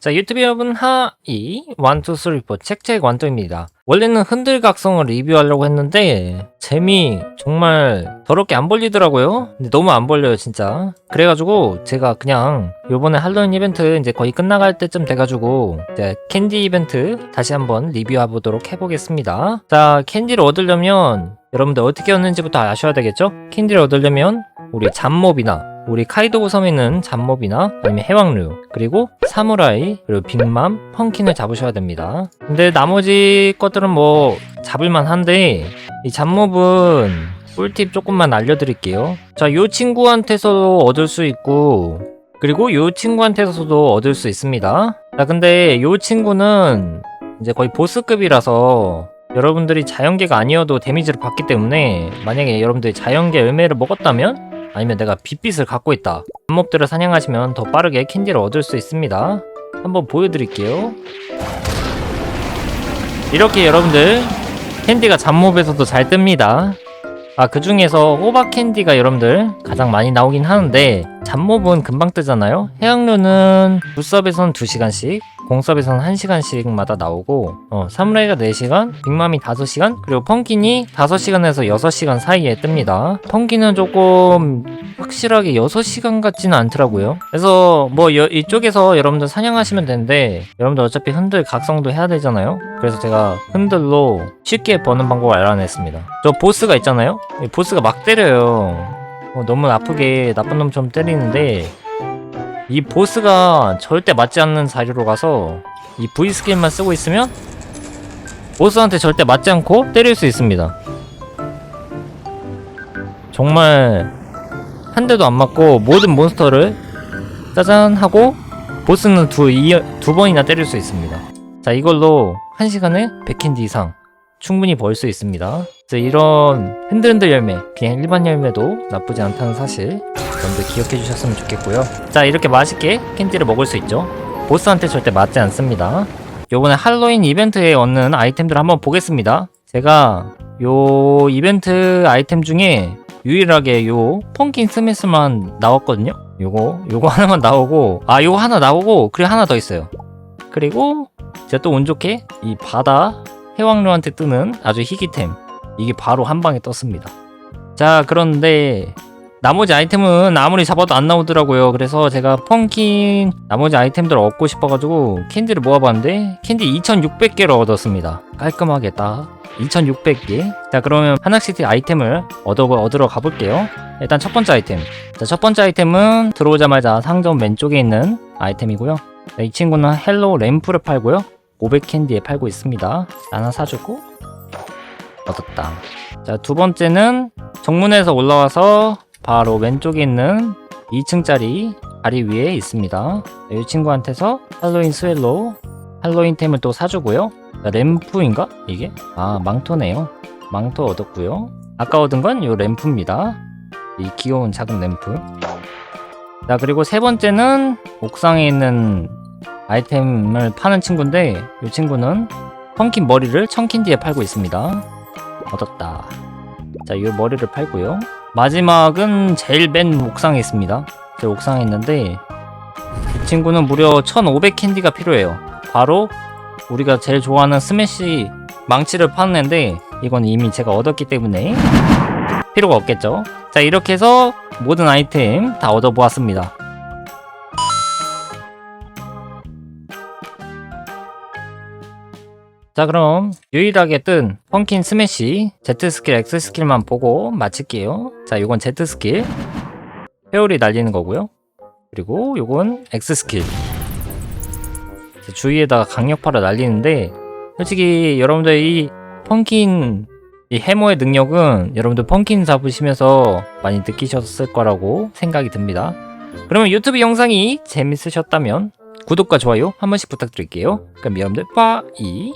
자 유튜브 여러분 하이 원투 쓰리 포 책책 완투입니다. 원래는 흔들각성을 리뷰하려고 했는데 재미 정말 더럽게 안 벌리더라고요. 근데 너무 안 벌려요 진짜. 그래가지고 제가 그냥 요번에 할로윈 이벤트 이제 거의 끝나갈 때쯤 돼가지고 이제 캔디 이벤트 다시 한번 리뷰해 보도록 해보겠습니다. 자 캔디를 얻으려면 여러분들 어떻게 얻는지부터 아셔야 되겠죠? 캔디를 얻으려면 우리 잡몹이나 우리 카이도구 섬에 있는 잡몹이나 아니면 해왕류 그리고 사무라이 그리고 빅맘 펑킨을 잡으셔야 됩니다. 근데 나머지 것들은 뭐 잡을만 한데 이 잡몹은 꿀팁 조금만 알려드릴게요. 자요 친구한테서도 얻을 수 있고 그리고 요 친구한테서도 얻을 수 있습니다. 자 근데 요 친구는 이제 거의 보스급이라서 여러분들이 자연계가 아니어도 데미지를 받기 때문에 만약에 여러분들이 자연계 열매를 먹었다면 아니면 내가 빛빛을 갖고 있다. 잡몹들을 사냥하시면 더 빠르게 캔디를 얻을 수 있습니다. 한번 보여드릴게요. 이렇게 여러분들 캔디가 잡몹에서도 잘 뜹니다. 아 그 중에서 호박 캔디가 여러분들 가장 많이 나오긴 하는데 잡몹은 금방 뜨잖아요 해양류는 불섭에선 2시간씩 공섭에선 1시간씩마다 나오고 어, 사무라이가 4시간, 빅맘이 5시간, 그리고 펑킨이 5시간에서 6시간 사이에 뜹니다. 펑킨은 조금 확실하게 6시간 같지는 않더라고요. 그래서 뭐 여- 이쪽에서 여러분들 사냥하시면 되는데 여러분들 어차피 흔들 각성도 해야 되잖아요. 그래서 제가 흔들로 쉽게 버는 방법을 알아냈습니다. 저 보스가 있잖아요. 이 보스가 막 때려요. 어, 너무 아프게 나쁜 놈처럼 때리는데 이 보스가 절대 맞지 않는 자리로 가서 이 V 스킬만 쓰고 있으면 보스한테 절대 맞지 않고 때릴 수 있습니다. 정말 한 대도 안 맞고 모든 몬스터를 짜잔 하고 보스는 두, 이, 두 번이나 때릴 수 있습니다. 자 이걸로 한 시간에 100캔디 이상 충분히 벌 수 있습니다. 이런 흔들흔들 열매, 그냥 일반 열매도 나쁘지 않다는 사실 여러분들 기억해 주셨으면 좋겠고요. 자 이렇게 맛있게 캔디를 먹을 수 있죠. 보스한테 절대 맞지 않습니다. 요번에 할로윈 이벤트에 얻는 아이템들 한번 보겠습니다. 제가 요 이벤트 아이템 중에 유일하게 요 펑킨 스매스만 나왔거든요. 요거 요거 하나만 나오고 아 요거 하나 나오고 그리고 하나 더 있어요. 그리고 제가 또 운 좋게 이 바다 해왕류한테 뜨는 아주 희귀템 이게 바로 한 방에 떴습니다. 자 그런데 나머지 아이템은 아무리 잡아도 안 나오더라고요. 그래서 제가 펑킨 나머지 아이템들 얻고 싶어가지고 캔디를 모아봤는데 캔디 2600개를 얻었습니다. 깔끔하게 딱 2600개. 자 그러면 하나씩 아이템을 얻어 얻으러 가볼게요. 일단 첫 번째 아이템. 자, 첫 번째 아이템은 들어오자마자 상점 왼쪽에 있는 아이템이고요. 자, 이 친구는 헬로 램프를 팔고요. 500캔디에 팔고 있습니다. 하나 사주고 얻었다. 자, 두 번째는 정문에서 올라와서 바로 왼쪽에 있는 2층짜리 다리 위에 있습니다. 네, 이 친구한테서 할로윈 스웰로 할로윈 템을 또 사주고요. 자, 램프인가? 이게? 아, 망토네요. 망토 얻었고요. 아까 얻은 건 이 램프입니다. 이 귀여운 작은 램프. 자, 그리고 세 번째는 옥상에 있는 아이템을 파는 친구인데 이 친구는 펑킨 머리를 청킨디에 팔고 있습니다. 얻었다. 자, 이 머리를 팔고요. 마지막은 제일 맨 옥상에 있습니다. 제일 옥상에 있는데 이 친구는 무려 1500 캔디가 필요해요. 바로 우리가 제일 좋아하는 스매시 망치를 파는 앤데 이건 이미 제가 얻었기 때문에 필요가 없겠죠. 자, 이렇게 해서 모든 아이템 다 얻어보았습니다. 자 그럼 유일하게 뜬 펑킨 스매시 Z 스킬 X 스킬만 보고 마칠게요. 자 요건 Z 스킬. 회오리 날리는 거고요. 그리고 요건 X 스킬. 자, 주위에다가 강력파를 날리는데 솔직히 여러분들 이 펑킨 이 해머의 능력은 여러분들 펑킨 잡으시면서 많이 느끼셨을 거라고 생각이 듭니다. 그러면 유튜브 영상이 재밌으셨다면 구독과 좋아요 한 번씩 부탁드릴게요. 그럼 여러분들 빠이